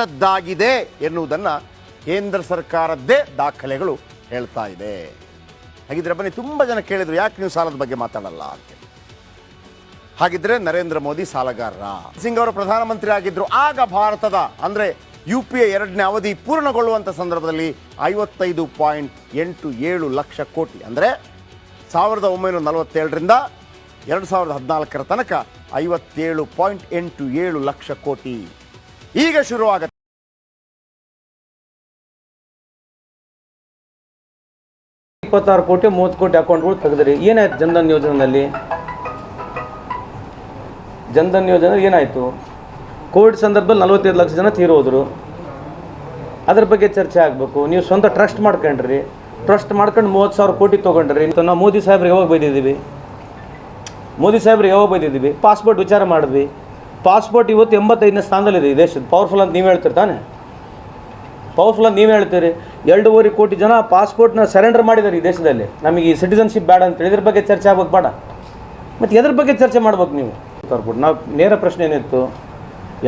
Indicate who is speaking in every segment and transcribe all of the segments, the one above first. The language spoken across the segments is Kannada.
Speaker 1: ರದ್ದಾಗಿದೆ ಎನ್ನುವುದನ್ನು ಕೇಂದ್ರ ಸರ್ಕಾರದ್ದೇ ದಾಖಲೆಗಳು ಹೇಳ್ತಾ ಇದೆ. ಹಾಗಿದ್ರೆ ಬನ್ನಿ, ತುಂಬ ಜನ ಕೇಳಿದ್ರು, ಯಾಕೆ ನೀವು ಸಾಲದ ಬಗ್ಗೆ ಮಾತಾಡಲ್ಲ ಅಂತ ಹಾಗಿದ್ರೆ ನರೇಂದ್ರ ಮೋದಿ ಸಾಲಗಾರರ. ಸಿಂಗ್ ಅವರು ಪ್ರಧಾನಮಂತ್ರಿ ಆಗಿದ್ರು, ಆಗ ಭಾರತದ, ಅಂದ್ರೆ ಯು ಪಿ ಎ ಎರಡನೇ ಅವಧಿ ಪೂರ್ಣಗೊಳ್ಳುವಂಥ ಸಂದರ್ಭದಲ್ಲಿ ಐವತ್ತೈದು ಪಾಯಿಂಟ್ ಎಂಟು ಏಳು ಲಕ್ಷ ಕೋಟಿ, ಅಂದರೆ ಸಾವಿರದ ಒಂಬೈನೂರ ನಲವತ್ತೇಳರಿಂದ ಎರಡು ಸಾವಿರದ ಹದಿನಾಲ್ಕರ ತನಕ ಐವತ್ತೇಳು ಪಾಯಿಂಟ್ ಎಂಟು ಏಳು ಲಕ್ಷ ಕೋಟಿ. ಈಗ ಶುರುವಾಗುತ್ತೆ.
Speaker 2: ಇಪ್ಪತ್ತಾರು ಕೋಟಿ, ಮೂವತ್ತು ಕೋಟಿ ಅಕೌಂಟ್ಗಳು ತೆಗೆದ್ರಿ. ಏನಾಯ್ತು ಜನ್ಧನ್ ಯೋಜನೆಯಲ್ಲಿ ಜನ್ಧನ್ ಯೋಜನೆ ಏನಾಯಿತು? ಕೋವಿಡ್ ಸಂದರ್ಭದಲ್ಲಿ ನಲವತ್ತೈದು ಲಕ್ಷ ಜನ ತೀರೋದ್ರು. ಅದ್ರ ಬಗ್ಗೆ ಚರ್ಚೆ ಆಗಬೇಕು. ನೀವು ಸ್ವಂತ ಟ್ರಸ್ಟ್ ಮಾಡ್ಕೊಂಡ್ರಿ. ಟ್ರಸ್ಟ್ ಮಾಡ್ಕೊಂಡು ಮೂವತ್ತು ಸಾವಿರ ಕೋಟಿ ತೊಗೊಂಡ್ರಿ. ಅಂತ ನಾವು ಮೋದಿ ಸಾಹೇಬ್ರಿಗೆ ಯಾವಾಗ ಬೈದಿದ್ದೀವಿ? ಮೋದಿ ಸಾಹೇಬ್ರಿಗೆ ಯಾವಾಗ ಬೈದಿದ್ದೀವಿ? ಪಾಸ್ಪೋರ್ಟ್ ವಿಚಾರ ಮಾಡಿದ್ವಿ. ಪಾಸ್ಪೋರ್ಟ್ ಇವತ್ತು ಎಂಬತ್ತೈದನೇ ಸ್ಥಾನದಲ್ಲಿದೆ ಈ ದೇಶದ. ಪವರ್ಫುಲ್ ಅಂತ ನೀವು ಹೇಳ್ತೀರಿ ತಾನೆ? ಪವರ್ಫುಲ್ ಅಂತ ನೀವು ಹೇಳ್ತೀರಿ? ಎರಡೂವರೆ ಕೋಟಿ ಜನ ಪಾಸ್ಪೋರ್ಟ್ನ ಸರೆಂಡರ್ ಮಾಡಿದ್ದಾರೆ ಈ ದೇಶದಲ್ಲಿ. ನಮಗೆ ಈ ಸಿಟಿಸನ್ಶಿಪ್ ಬೇಡ ಅಂತೇಳಿ ಇದ್ರ ಬಗ್ಗೆ ಚರ್ಚೆ ಆಗ್ಬೇಕು, ಬೇಡ. ಮತ್ತು ಎದ್ರ ಬಗ್ಗೆ ಚರ್ಚೆ ಮಾಡ್ಬೇಕು ನೀವು? ತರ್ಬಿಟ್ಟು ನಾವು ನೇರ ಪ್ರಶ್ನೆ ಏನಿತ್ತು?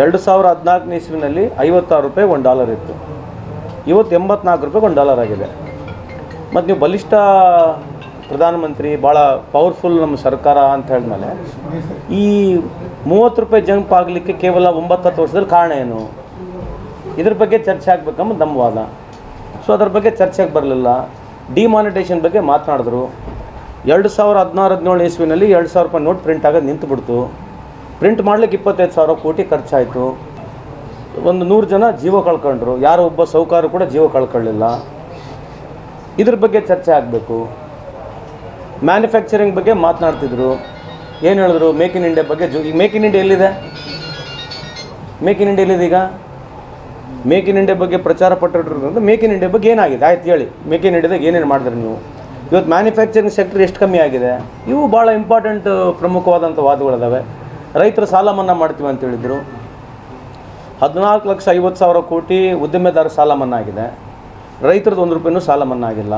Speaker 2: ಎರಡು ಸಾವಿರ ಹದಿನಾಲ್ಕನೇ ಇಸ್ವಿನಲ್ಲಿ ಐವತ್ತಾರು ರೂಪಾಯಿ ಒಂದು ಡಾಲರ್ ಇತ್ತು. ಇವತ್ತು ಎಂಬತ್ನಾಲ್ಕು ರೂಪಾಯಿ ಒಂದು ಡಾಲರ್ ಆಗಿದೆ. ಮತ್ತು ನೀವು ಬಲಿಷ್ಠ ಪ್ರಧಾನಮಂತ್ರಿ ಭಾಳ ಪವರ್ಫುಲ್ ನಮ್ಮ ಸರ್ಕಾರ ಅಂತ ಹೇಳಿದ್ಮೇಲೆ ಈ ಮೂವತ್ತು ರೂಪಾಯಿ ಜಂಪ್ ಆಗಲಿಕ್ಕೆ ಕೇವಲ ಒಂಬತ್ತತ್ತು ವರ್ಷದಲ್ಲಿ ಕಾರಣ ಏನು? ಇದ್ರ ಬಗ್ಗೆ ಚರ್ಚೆ ಆಗ್ಬೇಕಂಬ ನಮ್ಮ ವಾದ. ಸೊ ಅದ್ರ ಬಗ್ಗೆ ಚರ್ಚೆಗೆ ಬರಲಿಲ್ಲ. ಡಿಮಾನಿಟೇಷನ್ ಬಗ್ಗೆ ಮಾತನಾಡಿದ್ರು. ಎರಡು ಸಾವಿರ ಹದಿನಾರು ಹದಿನೇಳು ಇಸ್ವಿನಲ್ಲಿ ಎರಡು ಸಾವಿರ ರೂಪಾಯಿ ನೋಟ್ ಪ್ರಿಂಟ್ ಆಗೋದು ನಿಂತುಬಿಡ್ತು. ಪ್ರಿಂಟ್ ಮಾಡ್ಲಿಕ್ಕೆ ಇಪ್ಪತ್ತೈದು ಸಾವಿರ ಕೋಟಿ ಖರ್ಚಾಯಿತು. ಒಂದು ನೂರು ಜನ ಜೀವ ಕಳ್ಕೊಂಡ್ರು. ಯಾರೋ ಒಬ್ಬ ಸೌಕಾರ ಕೂಡ ಜೀವ ಕಳ್ಕೊಳ್ಳಿಲ್ಲ. ಇದ್ರ ಬಗ್ಗೆ ಚರ್ಚೆ ಆಗಬೇಕು. ಮ್ಯಾನುಫ್ಯಾಕ್ಚರಿಂಗ್ ಬಗ್ಗೆ ಮಾತನಾಡ್ತಿದ್ರು. ಏನು ಹೇಳಿದ್ರು? ಮೇಕ್ ಇನ್ ಇಂಡಿಯಾ ಬಗ್ಗೆ ಜೋ ಈಗ ಮೇಕ್ ಇನ್ ಇಂಡಿಯಾ ಎಲ್ಲಿದೆ? ಮೇಕ್ ಇನ್ ಇಂಡಿಯಾ ಎಲ್ಲಿದೆ ಈಗ? ಮೇಕ್ ಇನ್ ಇಂಡಿಯಾ ಬಗ್ಗೆ ಪ್ರಚಾರ ಪಟ್ಟಿರೋದ್ರಿಂದ ಮೇಕ್ ಇನ್ ಇಂಡಿಯಾ ಬಗ್ಗೆ ಏನಾಗಿದೆ? ಆಯ್ತು ಹೇಳಿ. ಮೇಕ್ ಇನ್ ಇಂಡಿಯಾದಾಗ ಏನೇನು ಮಾಡಿದ್ರಿ ನೀವು? ಇವತ್ತು ಮ್ಯಾನುಫ್ಯಾಕ್ಚರಿಂಗ್ ಸೆಕ್ಟರ್ ಎಷ್ಟು ಕಮ್ಮಿ ಆಗಿದೆ? ಇವು ಭಾಳ ಇಂಪಾರ್ಟೆಂಟ್ ಪ್ರಮುಖವಾದಂಥ ವಾದಗಳಿದಾವೆ. ರೈತರು ಸಾಲ ಮನ್ನಾ ಮಾಡ್ತೀವಿ ಅಂತ ಹೇಳಿದರು. ಹದಿನಾಲ್ಕು ಲಕ್ಷ ಐವತ್ತು ಸಾವಿರ ಕೋಟಿ ಉದ್ದಿಮೆದಾರ ಸಾಲ ಮನ್ನಾ ಆಗಿದೆ. ರೈತರದ್ದು ಒಂದು ರೂಪಾಯಿನೂ ಸಾಲ ಮನ್ನಾ ಆಗಿಲ್ಲ.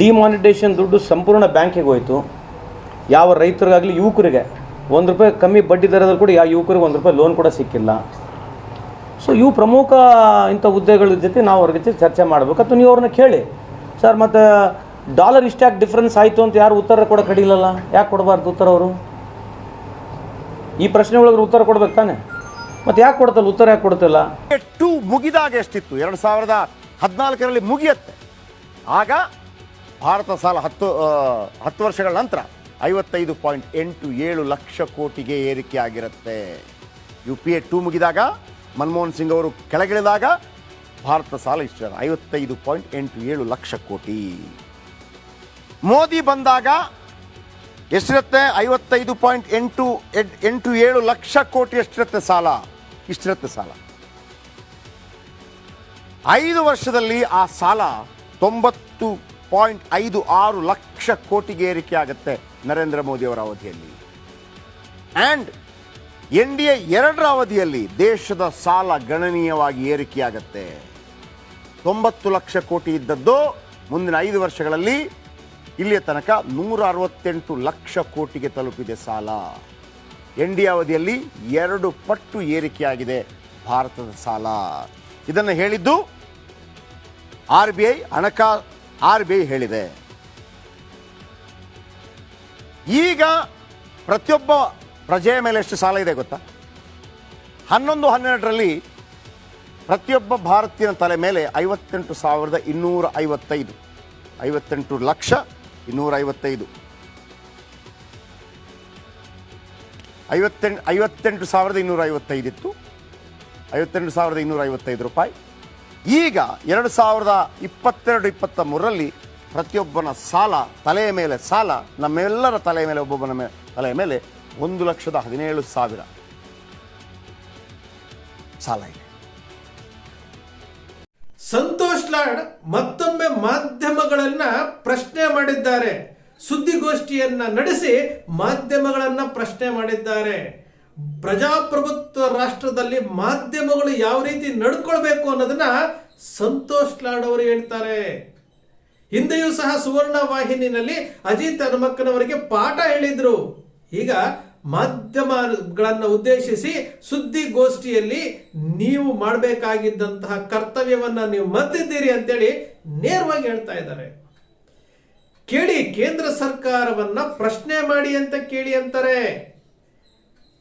Speaker 2: ಡಿಮಾನಿಟೇಷನ್ ದುಡ್ಡು ಸಂಪೂರ್ಣ ಬ್ಯಾಂಕಿಗೆ ಹೋಯಿತು. ಯಾವ ರೈತರಿಗಾಗಲಿ ಯುವಕರಿಗೆ ಒಂದು ರೂಪಾಯಿ ಕಮ್ಮಿ ಬಡ್ಡಿ ದರದಲ್ಲಿ ಕೂಡ ಯಾವ ಯುವಕರಿಗೆ ಒಂದು ರೂಪಾಯಿ ಲೋನ್ ಕೂಡ ಸಿಕ್ಕಿಲ್ಲ. ಸೊ ಇವು ಪ್ರಮುಖ ಇಂಥ ಹುದ್ದೆಗಳ ಜೊತೆ ನಾವು ಅವ್ರ ಜೊತೆ ಚರ್ಚೆ ಮಾಡಬೇಕು. ಅಥವಾ ನೀವು ಅವ್ರನ್ನ ಕೇಳಿ. ಸರ್, ಮತ್ತು ಡಾಲರ್ ಇಷ್ಟ್ಯಾಕೆ ಡಿಫ್ರೆನ್ಸ್ ಆಯಿತು ಅಂತ ಯಾರು ಉತ್ತರ ಕೂಡ ಕಡಿಲಲ್ಲ? ಯಾಕೆ ಕೊಡಬಾರ್ದು ಉತ್ತರ ಅವರು? ಈ ಪ್ರಶ್ನೆಗಳಿಗೆ ಉತ್ತರ ಕೊಡ್ಬೇಕು ತಾನೆ. ಮತ್ತೆ ಯಾಕೆ ಕೊಡ್ತಲ್ಲ? ಉತ್ತರ ಯಾಕೆ ಕೊಡ್ತಿಲ್ಲ?
Speaker 1: ಟು ಮುಗಿದಾಗ ಎಷ್ಟಿತ್ತು? ಎರಡು ಸಾವಿರದ ಹದಿನಾಲ್ಕರಲ್ಲಿ ಮುಗಿಯತ್ತೆ. ಆಗ ಭಾರತ ಸಾಲ ಹತ್ತು ಹತ್ತು ವರ್ಷಗಳ ನಂತರ ಐವತ್ತೈದು ಪಾಯಿಂಟ್ ಎಂಟು ಏಳು ಲಕ್ಷ ಕೋಟಿಗೆ ಏರಿಕೆ ಆಗಿರುತ್ತೆ. ಯು ಪಿ ಎ ಟೂ ಮುಗಿದಾಗ, ಮನಮೋಹನ್ ಸಿಂಗ್ ಅವರು ಕೆಳಗಿಳಿದಾಗ ಭಾರತ ಸಾಲ ಇಷ್ಟ ಐವತ್ತೈದು ಪಾಯಿಂಟ್ ಎಂಟು ಏಳು ಲಕ್ಷ ಕೋಟಿ. ಮೋದಿ ಬಂದಾಗ ಎಷ್ಟಿರುತ್ತೆ? ಐವತ್ತೈದು ಪಾಯಿಂಟ್ ಎಂಟು ಎಂಟು ಏಳು ಲಕ್ಷ ಕೋಟಿ ಎಷ್ಟಿರುತ್ತೆ ಸಾಲ? ಇಷ್ಟಿರುತ್ತೆ ಸಾಲ. ಐದು ವರ್ಷದಲ್ಲಿ ಆ ಸಾಲ ತೊಂಬತ್ತು ಪಾಯಿಂಟ್ ಐದು ಆರು ಲಕ್ಷ ಕೋಟಿಗೆ ಏರಿಕೆ ಆಗುತ್ತೆ ನರೇಂದ್ರ ಮೋದಿ ಅವರ ಅವಧಿಯಲ್ಲಿ. ಆ್ಯಂಡ್ ಎನ್ ಡಿ ಎ ಎರಡರ ಅವಧಿಯಲ್ಲಿ ದೇಶದ ಸಾಲ ಗಣನೀಯವಾಗಿ ಏರಿಕೆಯಾಗತ್ತೆ. ತೊಂಬತ್ತು ಲಕ್ಷ ಕೋಟಿ ಇದ್ದದ್ದು ಮುಂದಿನ ಐದು ವರ್ಷಗಳಲ್ಲಿ ಇಲ್ಲಿಯ ತನಕ ನೂರ ಅರವತ್ತೆಂಟು ಲಕ್ಷ ಕೋಟಿಗೆ ತಲುಪಿದೆ ಸಾಲ. ಎನ್ ಡಿ ಅವಧಿಯಲ್ಲಿ ಎರಡು ಪಟ್ಟು ಏರಿಕೆಯಾಗಿದೆ ಭಾರತದ ಸಾಲ. ಇದನ್ನು ಹೇಳಿದ್ದು ಆರ್ ಬಿ ಐ ಹಣಕಾ ಆರ್ ಬಿ ಐ ಹೇಳಿದೆ. ಈಗ ಪ್ರತಿಯೊಬ್ಬ ಪ್ರಜೆಯ ಮೇಲೆ ಎಷ್ಟು ಸಾಲ ಇದೆ ಗೊತ್ತಾ? ಹನ್ನೊಂದು, ಹನ್ನೆರಡರಲ್ಲಿ ಪ್ರತಿಯೊಬ್ಬ ಭಾರತೀಯನ ತಲೆ ಮೇಲೆ ಐವತ್ತೆಂಟು ಸಾವಿರದ ಇನ್ನೂರ ಐವತ್ತೈದು, ಐವತ್ತೆಂಟು ಲಕ್ಷ ಇನ್ನೂರ ಐವತ್ತೈದು. ಐವತ್ತೆಂಟು ಐವತ್ತೆಂಟು ಸಾವಿರದ ಇನ್ನೂರ ಐವತ್ತೈದು ಇತ್ತು ಐವತ್ತೆಂಟು ಸಾವಿರದ ಇನ್ನೂರ ಐವತ್ತೈದು ರೂಪಾಯಿ. ಈಗ ಎರಡು ಸಾವಿರದ ಇಪ್ಪತ್ತೆರಡು ಇಪ್ಪತ್ತ ಮೂರರಲ್ಲಿ ಪ್ರತಿಯೊಬ್ಬನ ಸಾಲ, ತಲೆಯ ಮೇಲೆ ಸಾಲ, ನಮ್ಮೆಲ್ಲರ ತಲೆಯ ಮೇಲೆ, ಒಬ್ಬೊಬ್ಬನ ಮೇಲೆ ತಲೆಯ ಮೇಲೆ ಒಂದು ಲಕ್ಷದ ಹದಿನೇಳು ಸಾವಿರ ಸಾಲ ಇದೆ.
Speaker 3: ಸಂತೋಷ್ ಲಾಡ್ ಮತ್ತೊಮ್ಮೆ ಮಾಧ್ಯಮಗಳನ್ನ ಪ್ರಶ್ನೆ ಮಾಡಿದ್ದಾರೆ. ಸುದ್ದಿಗೋಷ್ಠಿಯನ್ನ ನಡೆಸಿ ಮಾಧ್ಯಮಗಳನ್ನ ಪ್ರಶ್ನೆ ಮಾಡಿದ್ದಾರೆ. ಪ್ರಜಾಪ್ರಭುತ್ವ ರಾಷ್ಟ್ರದಲ್ಲಿ ಮಾಧ್ಯಮಗಳು ಯಾವ ರೀತಿ ನಡ್ಕೊಳ್ಬೇಕು ಅನ್ನೋದನ್ನ ಸಂತೋಷ್ ಲಾಡ್ ಅವರು ಹೇಳ್ತಾರೆ. ಹಿಂದೆಯೂ ಸಹ ಸುವರ್ಣ ವಾಹಿನಿನಲ್ಲಿ ಅಜಿತ್ ಹನುಮಕ್ಕನವರಿಗೆ ಪಾಠ ಹೇಳಿದ್ರು. ಈಗ ಮಾಧ್ಯಮಗಳನ್ನು ಉದ್ದೇಶಿಸಿ ಸುದ್ದಿಗೋಷ್ಠಿಯಲ್ಲಿ ನೀವು ಮಾಡಬೇಕಾಗಿದ್ದಂತಹ ಕರ್ತವ್ಯವನ್ನ ನೀವು ಮರೆತಿದ್ದೀರಿ ಅಂತೇಳಿ ನೇರವಾಗಿ ಹೇಳ್ತಾ ಇದ್ದಾರೆ. ಕೇಳಿ ಕೇಂದ್ರ ಸರ್ಕಾರವನ್ನ ಪ್ರಶ್ನೆ ಮಾಡಿ ಅಂತ ಕೇಳಿ ಅಂತಾರೆ.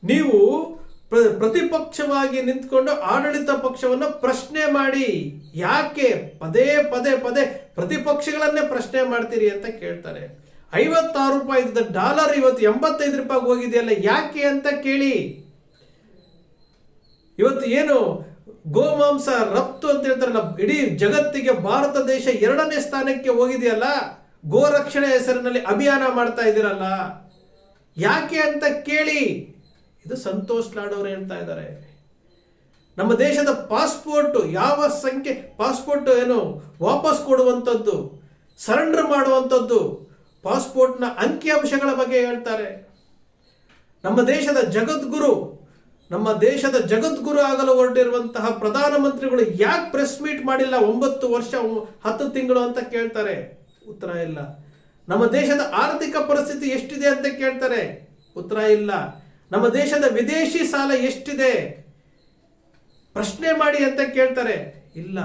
Speaker 3: ನೀವು ಪ್ರ- ಪ್ರತಿಪಕ್ಷವಾಗಿ ನಿಂತ್ಕೊಂಡು ಆಡಳಿತ ಪಕ್ಷವನ್ನು ಪ್ರಶ್ನೆ ಮಾಡಿ. ಯಾಕೆ? ಪದೇ ಪದೇ ಪದೇ ಪ್ರತಿಪಕ್ಷಗಳನ್ನೇ ಪ್ರಶ್ನೆ ಮಾಡ್ತೀರಿ ಅಂತ ಕೇಳ್ತಾರೆ. ಐವತ್ತಾರು ರೂಪಾಯಿ ಇದ್ದ ಡಾಲರ್ ಇವತ್ತು ಎಂಬತ್ತೈದು ರೂಪಾಯಿ ಹೋಗಿದೆಯಲ್ಲ, ಯಾಕೆ ಅಂತ ಕೇಳಿ. ಇವತ್ತು ಏನು? ಗೋಮಾಂಸ, ರಫ್ತು ಅಂತ ಹೇಳ್ತಾರಲ್ಲ, ಇಡೀ ಜಗತ್ತಿಗೆ ಭಾರತ ದೇಶ ಎರಡನೇ ಸ್ಥಾನಕ್ಕೆ ಹೋಗಿದೆಯಲ್ಲ ಗೋರಕ್ಷಣೆ ಹೆಸರಿನಲ್ಲಿ ಅಭಿಯಾನ ಮಾಡ್ತಾ ಇದ್ದೀರಲ್ಲ ಯಾಕೆ ಅಂತ ಕೇಳಿ. ಇದು ಸಂತೋಷ್ ಲಾಡ್ ಅವರು ಹೇಳ್ತಾ ಇದ್ದಾರೆ. ನಮ್ಮ ದೇಶದ ಪಾಸ್ಪೋರ್ಟ್ ಯಾವ ಸಂಖ್ಯೆ ಪಾಸ್ಪೋರ್ಟ್ ಏನು ವಾಪಸ್ ಕೊಡುವಂಥದ್ದು ಸರೆಂಡರ್ ಮಾಡುವಂಥದ್ದು ಪಾಸ್ಪೋರ್ಟ್ನ ಅಂಕಿಅಂಶಗಳ ಬಗ್ಗೆ ಹೇಳ್ತಾರೆ. ನಮ್ಮ ದೇಶದ ಜಗದ್ಗುರು, ನಮ್ಮ ದೇಶದ ಜಗದ್ಗುರು ಆಗಲು ಹೊರಟಿರುವಂತಹ ಪ್ರಧಾನಮಂತ್ರಿಗಳು ಯಾಕೆ ಪ್ರೆಸ್ ಮೀಟ್ ಮಾಡಿಲ್ಲ ಒಂಬತ್ತು ವರ್ಷ, ಹತ್ತು ತಿಂಗಳು ಅಂತ ಕೇಳ್ತಾರೆ? ಉತ್ತರ ಇಲ್ಲ. ನಮ್ಮ ದೇಶದ ಆರ್ಥಿಕ ಪರಿಸ್ಥಿತಿ ಎಷ್ಟಿದೆ ಅಂತ ಕೇಳ್ತಾರೆ? ಉತ್ತರ ಇಲ್ಲ. ನಮ್ಮ ದೇಶದ ವಿದೇಶಿ ಸಾಲ ಎಷ್ಟಿದೆ? ಪ್ರಶ್ನೆ ಮಾಡಿ ಅಂತ ಕೇಳ್ತಾರೆ. ಇಲ್ಲ.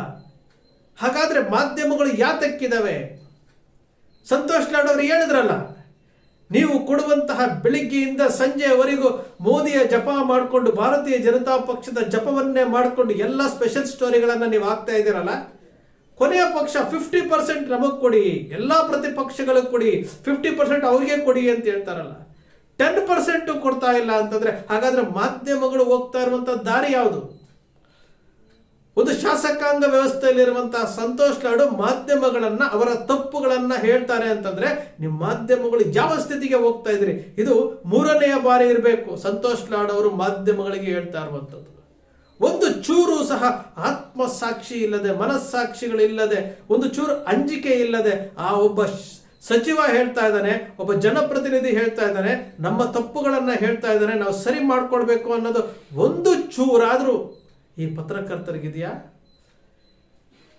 Speaker 3: ಹಾಗಾದ್ರೆ ಮಾಧ್ಯಮಗಳು ಯಾತಕ್ಕಿದಾವೆ? ಸಂತೋಷ್ ಲಾಡ್ ಹೇಳಿದ್ರಲ್ಲ, ನೀವು ಕೊಡುವಂತಹ ಬೆಳಿಗ್ಗೆಯಿಂದ ಸಂಜೆವರೆಗೂ ಮೋದಿಯ ಜಪ ಮಾಡಿಕೊಂಡು ಭಾರತೀಯ ಜನತಾ ಪಕ್ಷದ ಜಪವನ್ನೇ ಮಾಡಿಕೊಂಡು ಎಲ್ಲ ಸ್ಪೆಷಲ್ ಸ್ಟೋರಿಗಳನ್ನು ನೀವು ಹಾಕ್ತಾ ಇದ್ದೀರಲ್ಲ, ಕೊನೆಯ ಪಕ್ಷ ಫಿಫ್ಟಿ ಪರ್ಸೆಂಟ್ ನಮಗೆ ಕೊಡಿ, ಎಲ್ಲ ಪ್ರತಿಪಕ್ಷಗಳಿಗೆ ಕೊಡಿ ಫಿಫ್ಟಿ ಪರ್ಸೆಂಟ್ ಅವ್ರಿಗೆ ಕೊಡಿ ಅಂತ ಹೇಳ್ತಾರಲ್ಲ. ಟೆನ್ ಪರ್ಸೆಂಟು ಕೊಡ್ತಾ ಇಲ್ಲ ಅಂತಂದ್ರೆ ಹಾಗಾದ್ರೆ ಮಾಧ್ಯಮಗಳು ಹೋಗ್ತಾ ಇರುವಂಥ ದಾರಿ ಯಾವುದು? ಒಂದು ಶಾಸಕಾಂಗ ವ್ಯವಸ್ಥೆಯಲ್ಲಿರುವಂತಹ ಸಂತೋಷ್ ಲಾಡು ಮಾಧ್ಯಮಗಳನ್ನ, ಅವರ ತಪ್ಪುಗಳನ್ನ ಹೇಳ್ತಾರೆ ಅಂತಂದ್ರೆ ನಿಮ್ಮ ಮಾಧ್ಯಮಗಳು ಯಾವ ಸ್ಥಿತಿಗೆ ಹೋಗ್ತಾ ಇದ್ರಿ? ಇದು ಮೂರನೆಯ ಬಾರಿ ಇರಬೇಕು. ಸಂತೋಷ್ ಲಾಡ್ ಅವರು ಮಾಧ್ಯಮಗಳಿಗೆ ಹೇಳ್ತಾ ಇರುವಂತದ್ದು ಒಂದು ಚೂರು ಸಹ ಆತ್ಮಸಾಕ್ಷಿ ಇಲ್ಲದೆ, ಮನಸ್ಸಾಕ್ಷಿಗಳಿಲ್ಲದೆ, ಒಂದು ಚೂರು ಅಂಜಿಕೆ ಇಲ್ಲದೆ ಆ ಒಬ್ಬ ಸಚಿವ ಹೇಳ್ತಾ ಇದ್ದಾನೆ, ಒಬ್ಬ ಜನಪ್ರತಿನಿಧಿ ಹೇಳ್ತಾ ಇದ್ದಾನೆ, ನಮ್ಮ ತಪ್ಪುಗಳನ್ನು ಹೇಳ್ತಾ ಇದ್ದಾನೆ, ನಾವು ಸರಿ ಮಾಡ್ಕೊಳ್ಬೇಕು ಅನ್ನೋದು ಒಂದು ಚೂರಾದ್ರೂ ಈ ಪತ್ರಕರ್ತರಿಗಿದೆಯಾ?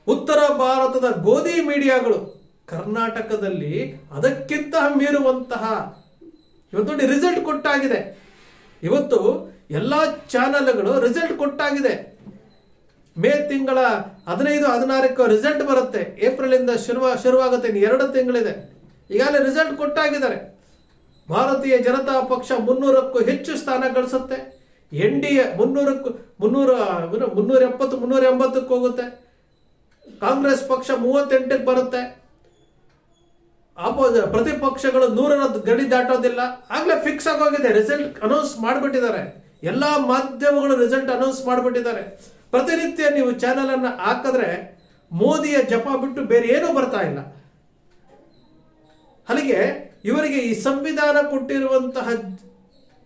Speaker 3: ಉತ್ತರ ಭಾರತದ ಗೋಧಿ ಮೀಡಿಯಾಗಳು ಕರ್ನಾಟಕದಲ್ಲಿ ಅದಕ್ಕಿಂತ ಮೀರುವಂತಹ ಇವತ್ತು ರಿಸಲ್ಟ್ ಕೊಟ್ಟಾಗಿದೆ. ಇವತ್ತು ಎಲ್ಲ ಚಾನೆಲ್ಗಳು ರಿಸಲ್ಟ್ ಕೊಟ್ಟಾಗಿದೆ. ಮೇ ತಿಂಗಳ ಹದಿನೈದು ಹದಿನಾರಕ್ಕೆ ರಿಸಲ್ಟ್ ಬರುತ್ತೆ. ಏಪ್ರಿಲ್ ಇಂದ ಶುರುವ ಶುರುವಾಗುತ್ತೆ. ಇನ್ನು ಎರಡು ತಿಂಗಳಿದೆ. ಈಗಾಗಲೇ ರಿಸಲ್ಟ್ ಕೊಟ್ಟಾಗಿದ್ದಾರೆ. ಭಾರತೀಯ ಜನತಾ ಪಕ್ಷ ಮುನ್ನೂರಕ್ಕೂ ಹೆಚ್ಚು ಸ್ಥಾನ ಗಳಿಸುತ್ತೆ. ಎನ್ ಡಿ ಎ ಮುನ್ನೂರಕ್ಕೂ, ಮುನ್ನೂರ ಮುನ್ನೂರ ಎಪ್ಪತ್ತು ಮುನ್ನೂರ ಎಂಬತ್ತಕ್ಕೆ ಹೋಗುತ್ತೆ. ಕಾಂಗ್ರೆಸ್ ಪಕ್ಷ ಮೂವತ್ತೆಂಟಕ್ಕೆ ಬರುತ್ತೆ. ಆಪೋಸ್ ಪ್ರತಿಪಕ್ಷಗಳು ನೂರರ ಗಡಿ ದಾಟೋದಿಲ್ಲ. ಆಗಲೇ ಫಿಕ್ಸ್ ಆಗೋಗಿದೆ ರಿಸಲ್ಟ್ ಅನೌನ್ಸ್ ಮಾಡಿಬಿಟ್ಟಿದ್ದಾರೆ. ಎಲ್ಲ ಮಾಧ್ಯಮಗಳು ರಿಸಲ್ಟ್ ಅನೌನ್ಸ್ ಮಾಡಿಬಿಟ್ಟಿದ್ದಾರೆ. ಪ್ರತಿನಿತ್ಯ ನೀವು ಚಾನಲನ್ನು ಹಾಕಿದ್ರೆ ಮೋದಿಯ ಜಪ ಬಿಟ್ಟು ಬೇರೆ ಏನೂ ಬರ್ತಾ ಇಲ್ಲ. ಅಲ್ಲಿಗೆ ಇವರಿಗೆ ಈ ಸಂವಿಧಾನ ಕೊಟ್ಟಿರುವಂತಹ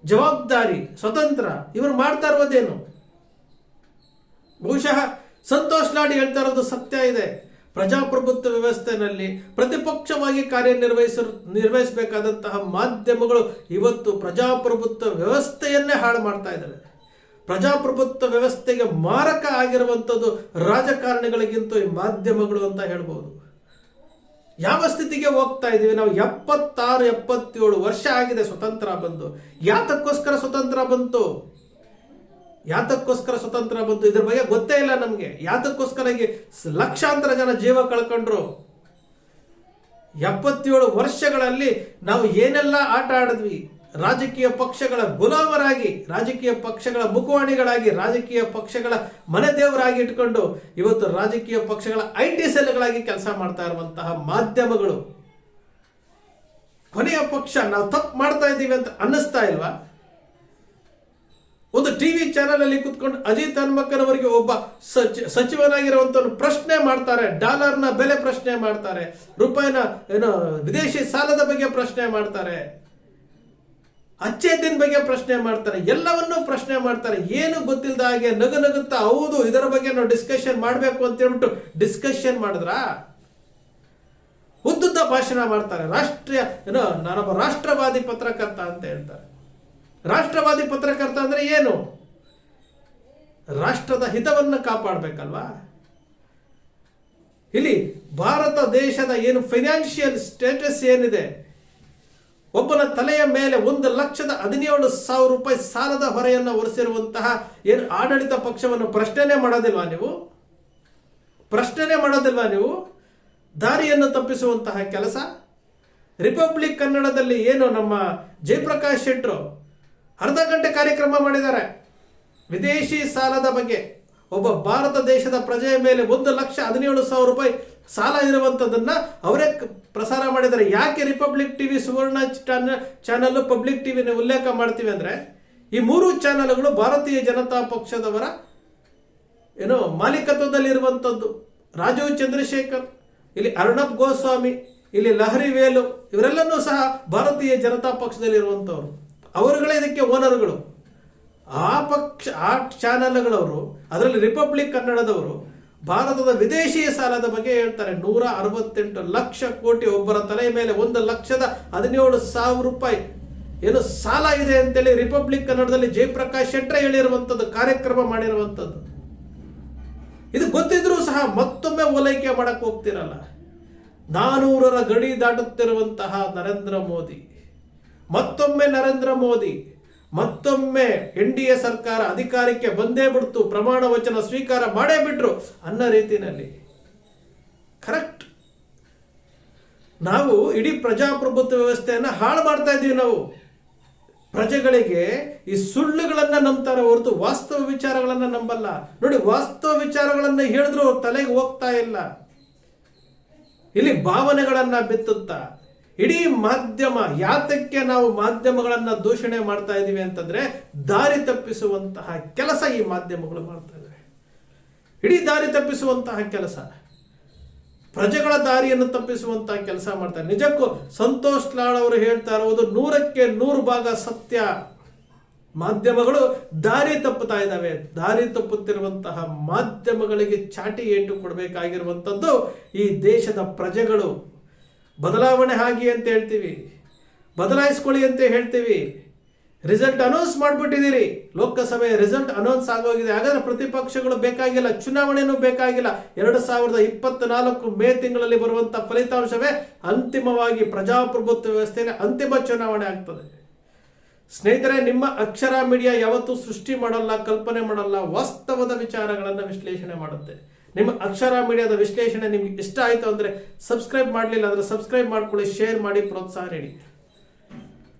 Speaker 3: ಜವಾಬ್ದಾರಿ, ಸ್ವತಂತ್ರ, ಇವರು ಮಾಡ್ತಾ ಇರೋದೇನು ಬಹುಶಃ ಸಂತೋಷ್ ನಾಡಿ ಹೇಳ್ತಾ ಇರೋದು ಸತ್ಯ ಇದೆ. ಪ್ರಜಾಪ್ರಭುತ್ವ ವ್ಯವಸ್ಥೆನಲ್ಲಿ ಪ್ರತಿಪಕ್ಷವಾಗಿ ಕಾರ್ಯನಿರ್ವಹಿಸ, ನಿರ್ವಹಿಸಬೇಕಾದಂತಹ ಮಾಧ್ಯಮಗಳು ಇವತ್ತು ಪ್ರಜಾಪ್ರಭುತ್ವ ವ್ಯವಸ್ಥೆಯನ್ನೇ ಹಾಳು ಮಾಡ್ತಾ ಇದ್ದಾರೆ ಪ್ರಜಾಪ್ರಭುತ್ವ ವ್ಯವಸ್ಥೆಗೆ ಮಾರಕ ಆಗಿರುವಂಥದ್ದು ರಾಜಕಾರಣಿಗಳಿಗಿಂತ ಈ ಮಾಧ್ಯಮಗಳು ಅಂತ ಹೇಳ್ಬೋದು. ಯಾವ ಸ್ಥಿತಿಗೆ ಹೋಗ್ತಾ ಇದ್ದೀವಿ? ನಾವು ಎಪ್ಪತ್ತಾರು, ಎಪ್ಪತ್ತೇಳು ವರ್ಷ ಆಗಿದೆ ಸ್ವತಂತ್ರ ಬಂದು. ಯಾತಕ್ಕೋಸ್ಕರ ಸ್ವತಂತ್ರ ಬಂತು? ಯಾತಕ್ಕೋಸ್ಕರ ಸ್ವತಂತ್ರ ಬಂತು? ಇದ್ರ ಬಗ್ಗೆ ಗೊತ್ತೇ ಇಲ್ಲ ನಮಗೆ. ಯಾತಕ್ಕೋಸ್ಕರ ಲಕ್ಷಾಂತರ ಜನ ಜೀವ ಕಳ್ಕೊಂಡ್ರು? ಎಪ್ಪತ್ತೇಳು ವರ್ಷಗಳಲ್ಲಿ ನಾವು ಏನೆಲ್ಲ ಆಟ ಆಡಿದ್ವಿ? ರಾಜಕೀಯ ಪಕ್ಷಗಳ ಗುಲಾಮರಾಗಿ, ರಾಜಕೀಯ ಪಕ್ಷಗಳ ಮುಖವಾಣಿಗಳಾಗಿ, ರಾಜಕೀಯ ಪಕ್ಷಗಳ ಮನೆ ದೇವರಾಗಿ ಇಟ್ಕೊಂಡು ಇವತ್ತು ರಾಜಕೀಯ ಪಕ್ಷಗಳ ಐ ಟಿ ಸೆಲ್ಗಳಾಗಿ ಕೆಲಸ ಮಾಡ್ತಾ ಇರುವಂತಹ ಮಾಧ್ಯಮಗಳು. ಕೊನೆಯ ಪಕ್ಷ ನಾವು ತಪ್ಪು ಮಾಡ್ತಾ ಇದ್ದೀವಿ ಅಂತ ಅನ್ನಿಸ್ತಾ ಇಲ್ವಾ? ಒಂದು ಟಿವಿ ಚಾನೆಲ್ ಅಲ್ಲಿ ಕುತ್ಕೊಂಡು ಅಜಿತ್ ಹನುಮಕ್ಕನವರಿಗೆ ಒಬ್ಬ ಸಚಿ, ಸಚಿವನಾಗಿರುವಂತವ್ರು ಪ್ರಶ್ನೆ ಮಾಡ್ತಾರೆ, ಡಾಲರ್ನ ಬೆಲೆ ಪ್ರಶ್ನೆ ಮಾಡ್ತಾರೆ, ರೂಪಾಯಿನ, ಏನು, ವಿದೇಶಿ ಸಾಲದ ಬಗ್ಗೆ ಪ್ರಶ್ನೆ ಮಾಡ್ತಾರೆ. ಅಚ್ಚೇದಿನ ಬಗ್ಗೆ ಪ್ರಶ್ನೆ ಮಾಡ್ತಾರೆ, ಎಲ್ಲವನ್ನೂ ಪ್ರಶ್ನೆ ಮಾಡ್ತಾರೆ. ಏನು ಗೊತ್ತಿಲ್ಲದ ಹಾಗೆ ನಗು ನಗುತ್ತಾ, ಹೌದು, ಇದರ ಬಗ್ಗೆ ನಾವು ಡಿಸ್ಕಷನ್ ಮಾಡಬೇಕು ಅಂತ ಹೇಳ್ಬಿಟ್ಟು ಡಿಸ್ಕಷನ್ ಮಾಡಿದ್ರಾ? ಉದ್ದುದ್ದ ಭಾಷಣ ಮಾಡ್ತಾರೆ. ರಾಷ್ಟ್ರೀಯ, ಏನೋ, ನಾನೊಬ್ಬ ರಾಷ್ಟ್ರವಾದಿ ಪತ್ರಕರ್ತ ಅಂತ ಹೇಳ್ತಾರೆ. ರಾಷ್ಟ್ರವಾದಿ ಪತ್ರಕರ್ತ ಅಂದ್ರೆ ಏನು? ರಾಷ್ಟ್ರದ ಹಿತವನ್ನು ಕಾಪಾಡಬೇಕಲ್ವಾ? ಇಲ್ಲಿ ಭಾರತ ದೇಶದ ಏನು ಫೈನಾನ್ಷಿಯಲ್ ಸ್ಟೇಟಸ್ ಏನಿದೆ? ಒಬ್ಬನ ತಲೆಯ ಮೇಲೆ ಒಂದು ಲಕ್ಷದ ಹದಿನೇಳು ಸಾವಿರ ರೂಪಾಯಿ ಸಾಲದ ಹೊರೆಯನ್ನು ಹೊರಿಸಿರುವಂತಹ ಏನು ಆಡಳಿತ ಪಕ್ಷವನ್ನು ಪ್ರಶ್ನೆನೇ ಮಾಡೋದಿಲ್ವಾ ನೀವು? ಪ್ರಶ್ನೆನೇ ಮಾಡೋದಿಲ್ವಾ ನೀವು? ದಾರಿಯನ್ನು ತಪ್ಪಿಸುವಂತಹ ಕೆಲಸ? ರಿಪಬ್ಲಿಕ್ ಕನ್ನಡದಲ್ಲಿ ಏನು ನಮ್ಮ ಜಯಪ್ರಕಾಶ್ ಶೆಟ್ಟರು ಅರ್ಧ ಗಂಟೆ ಕಾರ್ಯಕ್ರಮ ಮಾಡಿದ್ದಾರೆ. ವಿದೇಶಿ ಸಾಲದ ಬಗ್ಗೆ ಒಬ್ಬ ಭಾರತ ದೇಶದ ಪ್ರಜೆಯ ಮೇಲೆ ಒಂದು ಲಕ್ಷ ಹದಿನೇಳು ಸಾವಿರ ರೂಪಾಯಿ ಸಾಲ ಇರುವಂಥದ್ದನ್ನ ಅವರೇ ಪ್ರಸಾರ ಮಾಡಿದ್ದಾರೆ. ಯಾಕೆ Republic TV Suvarna channel public TV ಉಲ್ಲೇಖ ಮಾಡ್ತೀವಿ ಅಂದ್ರೆ, ಈ ಮೂರು ಚಾನಲ್ಗಳು ಭಾರತೀಯ ಜನತಾ ಪಕ್ಷದವರ ಏನು ಮಾಲೀಕತ್ವದಲ್ಲಿರುವಂಥದ್ದು ರಾಜೀವ್ ಚಂದ್ರಶೇಖರ್, ಇಲ್ಲಿ ಅರ್ಣಬ್ ಗೋಸ್ವಾಮಿ, ಇಲ್ಲಿ ಲಹರಿ ವೇಲು, ಇವರೆಲ್ಲನೂ ಸಹ ಭಾರತೀಯ ಜನತಾ ಪಕ್ಷದಲ್ಲಿರುವಂಥವ್ರು ಅವರುಗಳೇ ಇದಕ್ಕೆ ಓನರ್ಗಳು. ಆ ಪಕ್ಷ, ಆ ಚಾನಲ್ಗಳವರು, ಅದರಲ್ಲಿ ರಿಪಬ್ಲಿಕ್ ಕನ್ನಡದವರು ಭಾರತದ ವಿದೇಶಿ ಸಾಲದ ಬಗ್ಗೆ ಹೇಳ್ತಾರೆ. ನೂರ ಅರವತ್ತೆಂಟು ಲಕ್ಷ ಕೋಟಿ ಒಬ್ಬರ ತಲೆ ಮೇಲೆ ಒಂದು ಲಕ್ಷದ ಹದಿನೇಳು ಸಾವಿರ ರೂಪಾಯಿ. ಏನು ಸಾಲ ಇದೆ ಅಂತೇಳಿ ರಿಪಬ್ಲಿಕ್ ಕನ್ನಡದಲ್ಲಿ ಜಯಪ್ರಕಾಶ್ ಶೆಟ್ರೆ ಹೇಳಿರುವಂಥದ್ದು, ಕಾರ್ಯಕ್ರಮ ಮಾಡಿರುವಂಥದ್ದು. ಇದು ಗೊತ್ತಿದ್ರೂ ಸಹ ಮತ್ತೊಮ್ಮೆ ಓಲೈಕೆ ಮಾಡಕ್ಕೆ ಹೋಗ್ತಿರಲ್ಲ. ನಾನೂರರ ಗಡಿ ದಾಟುತ್ತಿರುವಂತಹ ನರೇಂದ್ರ ಮೋದಿ. ಮತ್ತೊಮ್ಮೆ ನರೇಂದ್ರ ಮೋದಿ ಮತ್ತೊಮ್ಮೆ ಎನ್ ಡಿ ಎ ಸರ್ಕಾರ ಅಧಿಕಾರಕ್ಕೆ ಬಂದೇ ಬಿಡ್ತು, ಪ್ರಮಾಣ ವಚನ ಸ್ವೀಕಾರ ಮಾಡೇ ಬಿಟ್ರು ಅನ್ನೋ ರೀತಿಯಲ್ಲಿ. ಕರೆಕ್ಟ್. ನಾವು ಇಡೀ ಪ್ರಜಾಪ್ರಭುತ್ವ ವ್ಯವಸ್ಥೆಯನ್ನು ಹಾಳು ಮಾಡ್ತಾ ಇದ್ದೀವಿ ನಾವು. ಪ್ರಜೆಗಳಿಗೆ ಈ ಸುಳ್ಳುಗಳನ್ನು ನಂಬ್ತಾರೆ ಹೊರತು ವಾಸ್ತವ ವಿಚಾರಗಳನ್ನು ನಂಬಲ್ಲ. ನೋಡಿ, ವಾಸ್ತವ ವಿಚಾರಗಳನ್ನು ಹೇಳಿದ್ರು ತಲೆಗೆ ಹೋಗ್ತಾ ಇಲ್ಲ. ಇಲ್ಲಿ ಭಾವನೆಗಳನ್ನು ಬಿತ್ತುತ್ತಾ ಇಡೀ ಮಾಧ್ಯಮ, ಯಾತಕ್ಕೆ ನಾವು ಮಾಧ್ಯಮಗಳನ್ನು ದೂಷಣೆ ಮಾಡ್ತಾ ಇದ್ದೀವಿ ಅಂತಂದ್ರೆ ದಾರಿ ತಪ್ಪಿಸುವಂತಹ ಕೆಲಸ ಈ ಮಾಧ್ಯಮಗಳು ಮಾಡ್ತಾ ಇದ್ದಾರೆ ಇಡೀ ದಾರಿ ತಪ್ಪಿಸುವಂತಹ ಕೆಲಸ. ಪ್ರಜೆಗಳ ದಾರಿಯನ್ನು ತಪ್ಪಿಸುವಂತಹ ಕೆಲಸ ಮಾಡ್ತಾರೆ. ನಿಜಕ್ಕೂ ಸಂತೋಷ್ ಲಾಳ್ ಅವರು ಹೇಳ್ತಾ ಇರುವುದು ನೂರಕ್ಕೆ ನೂರು ಭಾಗ ಸತ್ಯ. ಮಾಧ್ಯಮಗಳು ದಾರಿ ತಪ್ಪುತ್ತಾ ಇದ್ದಾವೆ. ದಾರಿ ತಪ್ಪುತ್ತಿರುವಂತಹ ಮಾಧ್ಯಮಗಳಿಗೆ ಚಾಟಿ ಏಟು ಕೊಡಬೇಕಾಗಿರುವಂಥದ್ದು ಈ ದೇಶದ ಪ್ರಜೆಗಳು. ಬದಲಾವಣೆ ಆಗಿ ಅಂತ ಹೇಳ್ತೀವಿ. ಬದಲಾಯಿಸ್ಕೊಳ್ಳಿ ಅಂತ ಹೇಳ್ತೀವಿ. ರಿಸಲ್ಟ್ ಅನೌನ್ಸ್ ಮಾಡಿಬಿಟ್ಟಿದ್ದೀರಿ. ಲೋಕಸಭೆ ರಿಸಲ್ಟ್ ಅನೌನ್ಸ್ ಆಗೋಗಿದೆ. ಹಾಗಾದ್ರೆ ಪ್ರತಿಪಕ್ಷಗಳು ಬೇಕಾಗಿಲ್ಲ, ಚುನಾವಣೆನೂ ಬೇಕಾಗಿಲ್ಲ. ಎರಡು ಸಾವಿರದ ಇಪ್ಪತ್ನಾಲ್ಕು ಮೇ ತಿಂಗಳಲ್ಲಿ ಬರುವಂಥ ಫಲಿತಾಂಶವೇ ಅಂತಿಮವಾಗಿ ಪ್ರಜಾಪ್ರಭುತ್ವ ವ್ಯವಸ್ಥೆಯಲ್ಲಿ ಅಂತಿಮ ಚುನಾವಣೆ ಆಗ್ತದೆ. ಸ್ನೇಹಿತರೆ, ನಿಮ್ಮ ಅಕ್ಷರ ಮೀಡಿಯಾ ಯಾವತ್ತೂ ಸೃಷ್ಟಿ ಮಾಡಲ್ಲ, ಕಲ್ಪನೆ ಮಾಡಲ್ಲ, ವಾಸ್ತವದ ವಿಚಾರಗಳನ್ನು ವಿಶ್ಲೇಷಣೆ ಮಾಡುತ್ತೆ. ನಿಮ್ಮ ಅಕ್ಷರ ಮೀಡಿಯಾದ ವಿಶ್ಲೇಷಣೆ ನಿಮ್ಗೆ ಇಷ್ಟ ಆಯಿತು ಅಂದರೆ ಸಬ್ಸ್ಕ್ರೈಬ್ ಮಾಡಲಿಲ್ಲ ಅಂದರೆ ಸಬ್ಸ್ಕ್ರೈಬ್ ಮಾಡ್ಕೊಳ್ಳಿ ಶೇರ್ ಮಾಡಿ, ಪ್ರೋತ್ಸಾಹ ನೀಡಿ.